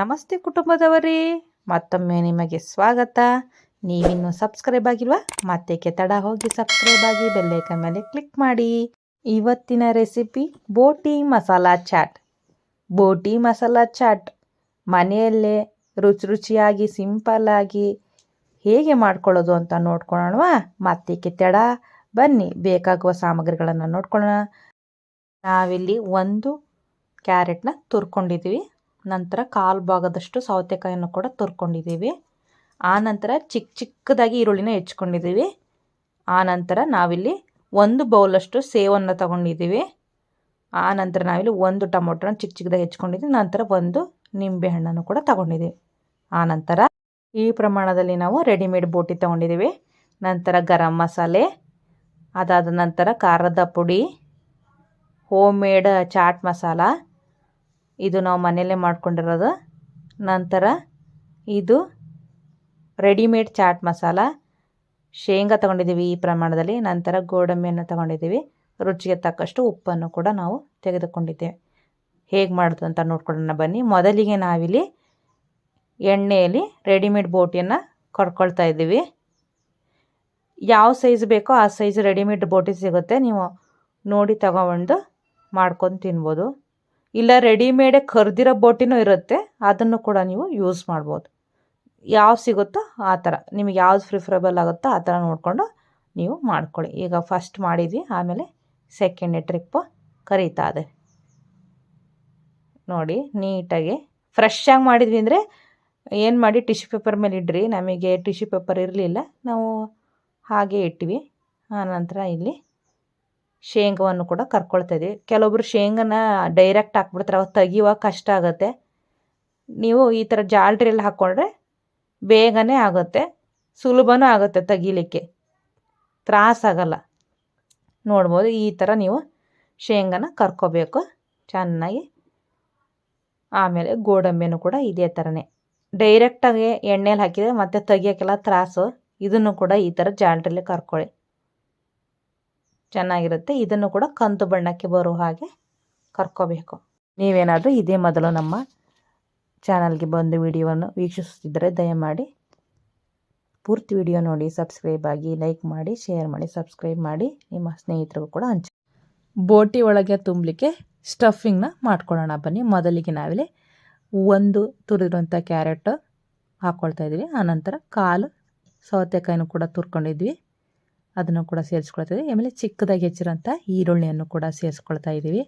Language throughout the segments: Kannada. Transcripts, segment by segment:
ನಮಸ್ತೆ ಕುಟುಂಬದವರೇ, ಮತ್ತೊಮ್ಮೆ ನಿಮಗೆ ಸ್ವಾಗತ. ನೀವಿನ್ನು ಸಬ್ಸ್ಕ್ರೈಬ್ ಆಗಿಲ್ವಾ? ಮತ್ತೆ ತಡ ಹೋಗಿ ಸಬ್ಸ್ಕ್ರೈಬ್ ಆಗಿ ಬೆಲ್ಲೈಕನ್ ಮೇಲೆ ಕ್ಲಿಕ್ ಮಾಡಿ. ಇವತ್ತಿನ ರೆಸಿಪಿ ಬೋಟಿ ಮಸಾಲ ಚಾಟ್. ಬೋಟಿ ಮಸಾಲ ಚಾಟ್ ಮನೆಯಲ್ಲೇ ರುಚಿ ರುಚಿಯಾಗಿ ಸಿಂಪಲ್ಲಾಗಿ ಹೇಗೆ ಮಾಡ್ಕೊಳ್ಳೋದು ಅಂತ ನೋಡ್ಕೊಳ್ಳೋಣವಾ? ಮತ್ತೆ ತಡ ಬನ್ನಿ, ಬೇಕಾಗುವ ಸಾಮಗ್ರಿಗಳನ್ನು ನೋಡ್ಕೊಳ್ಳೋಣ. ನಾವಿಲ್ಲಿ ಒಂದು ಕ್ಯಾರೆಟ್ನ ತುರ್ಕೊಂಡಿದ್ದೀವಿ. ನಂತರ ಕಾಲು ಭಾಗದಷ್ಟು ಸೌತೆಕಾಯನ್ನು ಕೂಡ ತುರ್ಕೊಂಡಿದ್ದೀವಿ. ಆನಂತರ ಚಿಕ್ಕ ಚಿಕ್ಕದಾಗಿ ಈರುಳ್ಳಿನ ಹೆಚ್ಕೊಂಡಿದ್ದೀವಿ ಆನಂತರ ನಾವಿಲ್ಲಿ ಒಂದು ಬೌಲಷ್ಟು ಸೇವನ್ನು ತಗೊಂಡಿದ್ದೀವಿ. ಆನಂತರ ನಾವಿಲ್ಲಿ ಒಂದು ಟೊಮೊಟೊನ ಚಿಕ್ಕ ಚಿಕ್ಕದಾಗಿ ಹೆಚ್ಕೊಂಡಿದ್ದೀವಿ ನಂತರ ಒಂದು ನಿಂಬೆ ಹಣ್ಣನ್ನು ಕೂಡ ತಗೊಂಡಿದ್ದೀವಿ. ಆನಂತರ ಈ ಪ್ರಮಾಣದಲ್ಲಿ ನಾವು ರೆಡಿಮೇಡ್ ಬೋಟಿ ತಗೊಂಡಿದ್ದೀವಿ. ನಂತರ ಗರಂ ಮಸಾಲೆ, ಅದಾದ ನಂತರ ಖಾರದ ಪುಡಿ ಹೋಮ್ ಮೇಡ್ ಚಾಟ್ ಮಸಾಲ ಇದು ನಾವು ಮನೆಯಲ್ಲೇ ಮಾಡ್ಕೊಂಡಿರೋದು. ನಂತರ ಇದು ರೆಡಿಮೇಡ್ ಚಾಟ್ ಮಸಾಲ ಶೇಂಗಾ ತೊಗೊಂಡಿದ್ದೀವಿ ಈ ಪ್ರಮಾಣದಲ್ಲಿ. ನಂತರ ಗೋಡಂಬಿಯನ್ನು ತಗೊಂಡಿದ್ದೀವಿ. ರುಚಿಗೆ ತಕ್ಕಷ್ಟು ಉಪ್ಪನ್ನು ಕೂಡ ನಾವು ತೆಗೆದುಕೊಂಡಿದ್ದೇವೆ. ಹೇಗೆ ಮಾಡೋದು ಅಂತ ನೋಡ್ಕೊಳ್ಳೋಣ ಬನ್ನಿ. ಮೊದಲಿಗೆ ನಾವಿಲ್ಲಿ ಎಣ್ಣೆಯಲ್ಲಿ ರೆಡಿಮೇಡ್ ಬೋಟಿಯನ್ನು ಕರ್ಕೊಳ್ತಾ ಇದ್ದೀವಿ. ಯಾವ ಸೈಜ್ ಬೇಕೋ ಆ ಸೈಜ್ ರೆಡಿಮೇಡ್ ಬೋಟಿ ಸಿಗುತ್ತೆ. ನೀವು ನೋಡಿ ತಗೊಂಡು ಮಾಡ್ಕೊಂಡು ತಿನ್ಬೋದು. ಇಲ್ಲ ರೆಡಿಮೇಡೆ ಕರೆದಿರೋ ಬೋಟಿನೂ ಇರುತ್ತೆ, ಅದನ್ನು ಕೂಡ ನೀವು ಯೂಸ್ ಮಾಡ್ಬೋದು. ಯಾವ್ದು ಸಿಗುತ್ತೋ ಆ ಥರ, ನಿಮಗೆ ಯಾವ್ದು ಪ್ರಿಫರಬಲ್ ಆಗುತ್ತೋ ಆ ಥರ ನೋಡಿಕೊಂಡು ನೀವು ಮಾಡ್ಕೊಳ್ಳಿ. ಈಗ ಫಸ್ಟ್ ಮಾಡಿದ್ವಿ, ಆಮೇಲೆ ಸೆಕೆಂಡ್ ಟ್ರಿಪ್ಪು ಕರೀತಾ ಇದೆ. ನೋಡಿ, ನೀಟಾಗಿ ಫ್ರೆಶ್ ಆಗಿ ಮಾಡಿದ್ವಿ ಅಂದರೆ ಏನು ಮಾಡಿ ಟಿಶ್ಯೂ ಪೇಪರ್ ಮೇಲೆ ಇಡ್ರಿ, ನಮಗೆ ಟಿಶ್ಯೂ ಪೇಪರ್ ಇರಲಿಲ್ಲ, ನಾವು ಹಾಗೆ ಇಟ್ವಿ. ಆನಂತರ ಇಲ್ಲಿ ಶೇಂಗವನ್ನು ಕೂಡ ಕರ್ಕೊಳ್ತಾ ಇದ್ದೀವಿ ಕೆಲವೊಬ್ರು ಶೇಂಗನ ಡೈರೆಕ್ಟ್ ಹಾಕ್ಬಿಡ್ತಾರೆ, ಅವಾಗ ತೆಗಿಯುವಾಗ ಕಷ್ಟ ಆಗುತ್ತೆ. ನೀವು ಈ ಥರ ಜಾಲ್ಟ್ರಿಯಲ್ಲಿ ಹಾಕ್ಕೊಂಡ್ರೆ ಬೇಗನೆ ಆಗುತ್ತೆ, ಸುಲಭನೂ ಆಗುತ್ತೆ ತೆಗಿಲಿಕ್ಕೆ. ತ್ರಾಸಾಗಲ್ಲ ನೋಡ್ಬೋದು ಈ ಥರ ನೀವು ಶೇಂಗನ ಕರ್ಕೋಬೇಕು. ಚೆನ್ನಾಗಿ ಆಮೇಲೆ ಗೋಡಂಬಿನೂ ಕೂಡ ಇದೇ ಥರನೇ. ಡೈರೆಕ್ಟಾಗಿ ಎಣ್ಣೆಲಿ ಹಾಕಿದರೆ ಮತ್ತೆ ತೆಗಿಯೋಕ್ಕೆಲ್ಲ ತ್ರಾಸು. ಇದನ್ನು ಕೂಡ ಈ ಥರ ಜಾಲ್ಟ್ರಿಯಲ್ಲಿ ಕರ್ಕೊಳ್ಳಿ. ಚೆನ್ನಾಗಿರುತ್ತೆ. ಇದನ್ನು ಕೂಡ ಕಂದು ಬಣ್ಣಕ್ಕೆ ಬರೋ ಹಾಗೆ ಕರ್ಕೋಬೇಕು. ನೀವೇನಾದರೂ ಇದೇ ಮೊದಲು ನಮ್ಮ ಚಾನಲ್ಗೆ ಬಂದು ವಿಡಿಯೋವನ್ನು ವೀಕ್ಷಿಸುತ್ತಿದ್ದರೆ ದಯಮಾಡಿ ಪೂರ್ತಿ ವಿಡಿಯೋ ನೋಡಿ, ಸಬ್ಸ್ಕ್ರೈಬ್ ಆಗಿ ಲೈಕ್ ಮಾಡಿ, ಶೇರ್ ಮಾಡಿ, ಸಬ್ಸ್ಕ್ರೈಬ್ ಮಾಡಿ. ನಿಮ್ಮ ಸ್ನೇಹಿತರಿಗೂ ಕೂಡ ಹಂಚಿ ಬೋಟಿ ಒಳಗೆ ತುಂಬಲಿಕ್ಕೆ ಸ್ಟಫಿಂಗ್ನ ಮಾಡ್ಕೊಳ್ಳೋಣ. ಬನ್ನಿ, ಮೊದಲಿಗೆ ನಾವಿಲ್ಲಿ ಒಂದು ತುರಿದಿರುವಂಥ ಕ್ಯಾರೆಟ್ ಹಾಕ್ಕೊಳ್ತಾ ಇದ್ದೀವಿ. ಆನಂತರ ಕಾಲು ಸೌತೆಕಾಯಿನೂ ಕೂಡ ತುರ್ಕೊಂಡಿದ್ವಿ. ಅದನ್ನು ಕೂಡ ಸೇರಿಸ್ಕೊಳ್ತಾ ಇದ್ದೀವಿ. ಆಮೇಲೆ ಚಿಕ್ಕದಾಗಿ ಹೆಚ್ಚಿರೋಂಥ ಈರುಳ್ಳಿಯನ್ನು ಕೂಡ ಸೇರಿಸ್ಕೊಳ್ತಾ ಇದ್ದೀವಿ.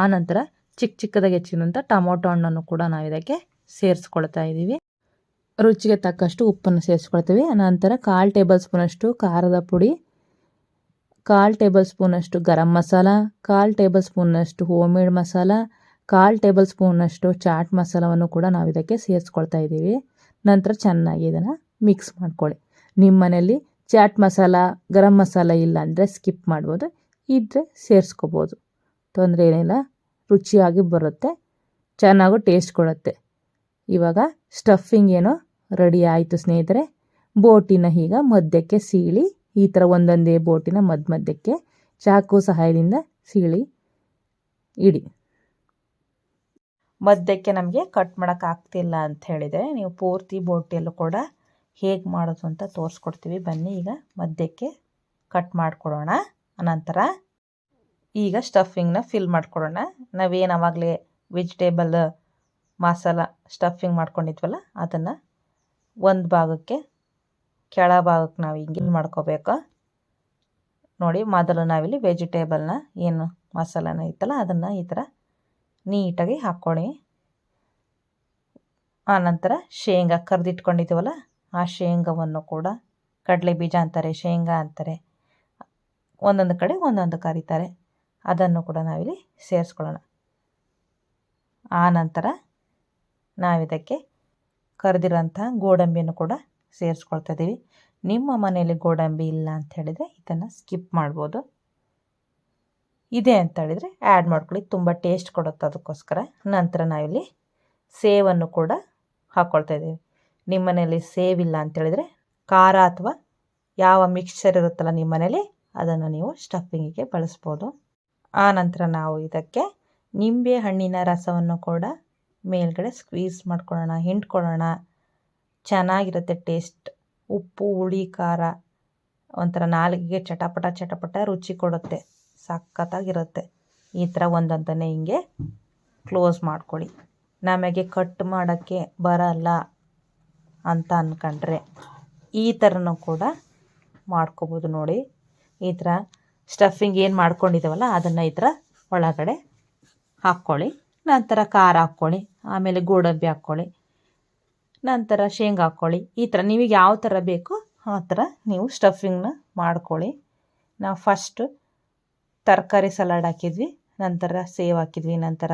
ಆನಂತರ ಚಿಕ್ಕ ಚಿಕ್ಕದಾಗಿ ಹೆಚ್ಚಿರೋಂಥ ಟೊಮೊಟೊ ಹಣ್ಣನ್ನು ಕೂಡ ನಾವು ಇದಕ್ಕೆ ಸೇರಿಸ್ಕೊಳ್ತಾ ಇದ್ದೀವಿ. ರುಚಿಗೆ ತಕ್ಕಷ್ಟು ಉಪ್ಪನ್ನು ಸೇರಿಸ್ಕೊಳ್ತೀವಿ. ನಂತರ ಕಾಲು ಟೇಬಲ್ ಸ್ಪೂನಷ್ಟು ಖಾರದ ಪುಡಿ, ಕಾಲು ಟೇಬಲ್ ಸ್ಪೂನಷ್ಟು ಗರಂ ಮಸಾಲ, ಕಾಲು ಟೇಬಲ್ ಸ್ಪೂನಷ್ಟು ಹೋಮ್ ಮೇಡ್ ಮಸಾಲ, ಕಾಲು ಟೇಬಲ್ ಸ್ಪೂನಷ್ಟು ಚಾಟ್ ಮಸಾಲವನ್ನು ಕೂಡ ನಾವು ಇದಕ್ಕೆ ಸೇರಿಸ್ಕೊಳ್ತಾ ಇದ್ದೀವಿ. ನಂತರ ಚೆನ್ನಾಗಿ ಇದನ್ನು ಮಿಕ್ಸ್ ಮಾಡ್ಕೊಳ್ಳಿ. ನಿಮ್ಮ ಮನೆಯಲ್ಲಿ ಚಾಟ್ ಮಸಾಲ, ಗರಂ ಮಸಾಲ ಇಲ್ಲ ಅಂದರೆ ಸ್ಕಿಪ್ ಮಾಡ್ಬೋದು. ಇದ್ದರೆ ಸೇರಿಸ್ಕೋಬೋದು. ತೊಂದರೆ ಏನಿಲ್ಲ. ರುಚಿಯಾಗಿ ಬರುತ್ತೆ. ಚೆನ್ನಾಗೂ ಟೇಸ್ಟ್ ಕೊಡುತ್ತೆ. ಇವಾಗ ಸ್ಟಫಿಂಗ್ ಏನೋ ರೆಡಿ ಆಯಿತು ಸ್ನೇಹಿತರೆ. ಬೋಟಿನ ಈಗ ಮಧ್ಯಕ್ಕೆ ಸೀಳಿ, ಈ ಥರ ಒಂದೊಂದೇ ಬೋಟಿನ ಮಧ್ಯ ಮಧ್ಯಕ್ಕೆ ಚಾಕು ಸಹಾಯದಿಂದ ಸೀಳಿ, ಇಡಿ. ಮಧ್ಯಕ್ಕೆ ನಮಗೆ ಕಟ್ ಮಾಡೋಕ್ಕಾಗ್ತಿಲ್ಲ ಅಂತ ಹೇಳಿದರೆ ನೀವು ಪೂರ್ತಿ ಬೋಟಿಯಲ್ಲೂ ಕೂಡ ಹೇಗೆ ಮಾಡೋದು ಅಂತ ತೋರಿಸ್ಕೊಡ್ತೀವಿ. ಬನ್ನಿ ಈಗ ಮಧ್ಯಕ್ಕೆ ಕಟ್ ಮಾಡಿಕೊಡೋಣ. ಅನಂತರ ಈಗ ಸ್ಟಫಿಂಗ್ನ ಫಿಲ್ ಮಾಡಿಕೊಡೋಣ. ನಾವೇನು ಆವಾಗಲೇ ವೆಜಿಟೇಬಲ್ ಮಸಾಲ ಸ್ಟಫಿಂಗ್ ಮಾಡ್ಕೊಂಡಿದ್ವಲ್ಲ, ಅದನ್ನು ಒಂದು ಭಾಗಕ್ಕೆ ಕೆಳ ಭಾಗಕ್ಕೆ ನಾವು ಹಿಂಗೆ ಮಾಡ್ಕೋಬೇಕು. ನೋಡಿ, ಮೊದಲು ನಾವಿಲ್ಲಿ ವೆಜಿಟೇಬಲ್ನ ಏನು ಮಸಾಲನ ಇತ್ತಲ್ಲ ಅದನ್ನು ಈ ಥರ ನೀಟಾಗಿ ಹಾಕ್ಕೊಳ್ಳಿ ಆನಂತರ ಶೇಂಗಾ ಕರೆದಿಟ್ಕೊಂಡಿದ್ದೀವಲ್ಲ ಆ ಶೇಂಗವನ್ನು ಕೂಡ ಕಡಲೆ ಬೀಜ ಅಂತಾರೆ, ಶೇಂಗಾ ಅಂತಾರೆ. ಒಂದೊಂದು ಕಡೆ ಒಂದೊಂದು ಕರೀತಾರೆ. ಅದನ್ನು ಕೂಡ ನಾವಿಲ್ಲಿ ಸೇರಿಸ್ಕೊಳ್ಳೋಣ. ಆನಂತರ ನಾವಿದಕ್ಕೆ ಕರೆದಿರೋಂಥ ಗೋಡಂಬಿಯನ್ನು ಕೂಡ ಸೇರಿಸ್ಕೊಳ್ತಾ ಇದ್ದೀವಿ. ನಿಮ್ಮ ಮನೆಯಲ್ಲಿ ಗೋಡಂಬಿ ಇಲ್ಲ ಅಂತ ಹೇಳಿದರೆ ಇದನ್ನು ಸ್ಕಿಪ್ ಮಾಡ್ಬೋದು. ಇದೆ ಅಂತ ಹೇಳಿದರೆ ಆ್ಯಡ್ ಮಾಡ್ಕೊಳ್ಳಿ. ತುಂಬ ಟೇಸ್ಟ್ ಕೊಡುತ್ತೆ ಅದಕ್ಕೋಸ್ಕರ. ನಂತರ ನಾವಿಲ್ಲಿ ಸೇವನ್ನು ಕೂಡ ಹಾಕ್ಕೊಳ್ತಾ ಇದ್ದೀವಿ. ನಿಮ್ಮ ಮನೆಯಲ್ಲಿ ಸೇವ್ ಇಲ್ಲ ಅಂತೇಳಿದರೆ ಖಾರ ಅಥವಾ ಯಾವ ಮಿಕ್ಸ್ಚರ್ ಇರುತ್ತಲ್ಲ ನಿಮ್ಮ ಮನೇಲಿ ಅದನ್ನು ನೀವು ಸ್ಟಫಿಂಗಿಗೆ ಬಳಸ್ಬೋದು. ಆನಂತರ ನಾವು ಇದಕ್ಕೆ ನಿಂಬೆ ಹಣ್ಣಿನ ರಸವನ್ನು ಕೂಡ ಮೇಲ್ಗಡೆ ಸ್ಕ್ವೀಸ್ ಮಾಡ್ಕೊಳ್ಳೋಣ ಹಿಂಡ್ಕೊಳ್ಳೋಣ ಚೆನ್ನಾಗಿರುತ್ತೆ ಟೇಸ್ಟ್ ಉಪ್ಪು, ಹುಳಿ, ಖಾರ ಒಂಥರ ನಾಲಿಗೆಗೆ ಚಟಪಟ ಚಟಪಟ ರುಚಿ ಕೊಡುತ್ತೆ. ಸಖತ್ತಾಗಿರುತ್ತೆ. ಈ ಥರ ಒಂದೊಂದನ್ನೇ ಹಿಂಗೆ ಕ್ಲೋಸ್ ಮಾಡ್ಕೊಳ್ಳಿ. ನಮಗೆ ಕಟ್ ಮಾಡೋಕ್ಕೆ ಬರಲ್ಲ. ಅಂತ ಅಂದ್ಕೊಂಡ್ರೆ ಈ ಥರನೂ ಕೂಡ ಮಾಡ್ಕೋಬೋದು ನೋಡಿ. ಈ ಥರ ಸ್ಟಫಿಂಗ್ ಏನು ಮಾಡ್ಕೊಂಡಿದ್ದೇವಲ್ಲ, ಅದನ್ನು ಈ ಥರ ಒಳಗಡೆ ಹಾಕ್ಕೊಳ್ಳಿ. ನಂತರ ಖಾರ ಹಾಕ್ಕೊಳ್ಳಿ, ಆಮೇಲೆ ಗೋಡಂಬಿ ಹಾಕ್ಕೊಳ್ಳಿ, ನಂತರ ಶೇಂಗಾ ಹಾಕ್ಕೊಳ್ಳಿ. ಈ ಥರ ನಿಮಗೆ ಯಾವ ಥರ ಬೇಕೋ ಆ ಥರ ನೀವು ಸ್ಟಫಿಂಗ್ನ ಮಾಡ್ಕೊಳ್ಳಿ. ನಾವು ಫಸ್ಟು ತರಕಾರಿ ಸಲಾಡ್ ಹಾಕಿದ್ವಿ, ನಂತರ ಸೇವ್ ಹಾಕಿದ್ವಿ, ನಂತರ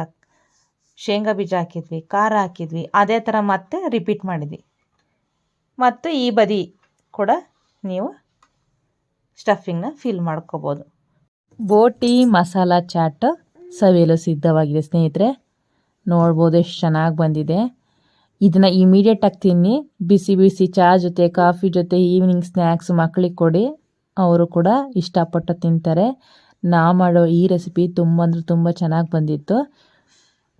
ಶೇಂಗಾ ಬೀಜ ಹಾಕಿದ್ವಿ, ಖಾರ ಹಾಕಿದ್ವಿ, ಅದೇ ಥರ ಮತ್ತೆ ರಿಪೀಟ್ ಮಾಡಿದ್ವಿ. ಮತ್ತು ಈ ಬದಿ ಕೂಡ ನೀವು ಸ್ಟಫಿಂಗ್ನ ಫಿಲ್ ಮಾಡ್ಕೋಬೋದು. ಬೋಟಿ, ಮಸಾಲ ಚಾಟ್ ಸವಿಯಲು ಸಿದ್ಧವಾಗಿದೆ ಸ್ನೇಹಿತರೆ. ನೋಡ್ಬೋದು ಎಷ್ಟು ಚೆನ್ನಾಗಿ ಬಂದಿದೆ. ಇದನ್ನು ಇಮಿಡಿಯೇಟಾಗಿ ತಿನ್ನಿ. ಬಿಸಿ ಬಿಸಿ ಚಹಾ ಜೊತೆ, ಕಾಫಿ ಜೊತೆ ಈವ್ನಿಂಗ್ ಸ್ನ್ಯಾಕ್ಸ್ ಮಕ್ಕಳಿಗೆ ಕೊಡಿ. ಅವರು ಕೂಡ ಇಷ್ಟಪಟ್ಟು ತಿಂತಾರೆ. ನಾ ಮಾಡೋ ಈ ರೆಸಿಪಿ ತುಂಬ ಅಂದರೆ ತುಂಬ ಚೆನ್ನಾಗಿ ಬಂದಿತ್ತು.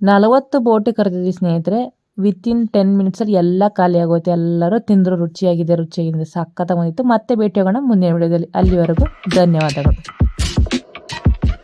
ನಲವತ್ತು ಬೋಟಿ ಕರೆದಿದ್ವಿ ಸ್ನೇಹಿತರೆ. ವಿತಿನ್ ಟೆನ್ ಮಿನಿಟ್ಸಲ್ಲಿ ಎಲ್ಲ ಖಾಲಿ ಆಗೋಯ್ತು. ಎಲ್ಲರೂ ತಿಂದರು, ರುಚಿಯಾಗಿದೆ ರುಚಿಯಾಗಿದೆ. ಸಖತ್ತಾಗಿ ಬಂದಿತ್ತು. ಮತ್ತೆ ಭೇಟಿ ಆಗೋಣ ಮುಂದಿನ ವಿಡಿಯೋದಲ್ಲಿ. ಅಲ್ಲಿವರೆಗೂ ಧನ್ಯವಾದಗಳು.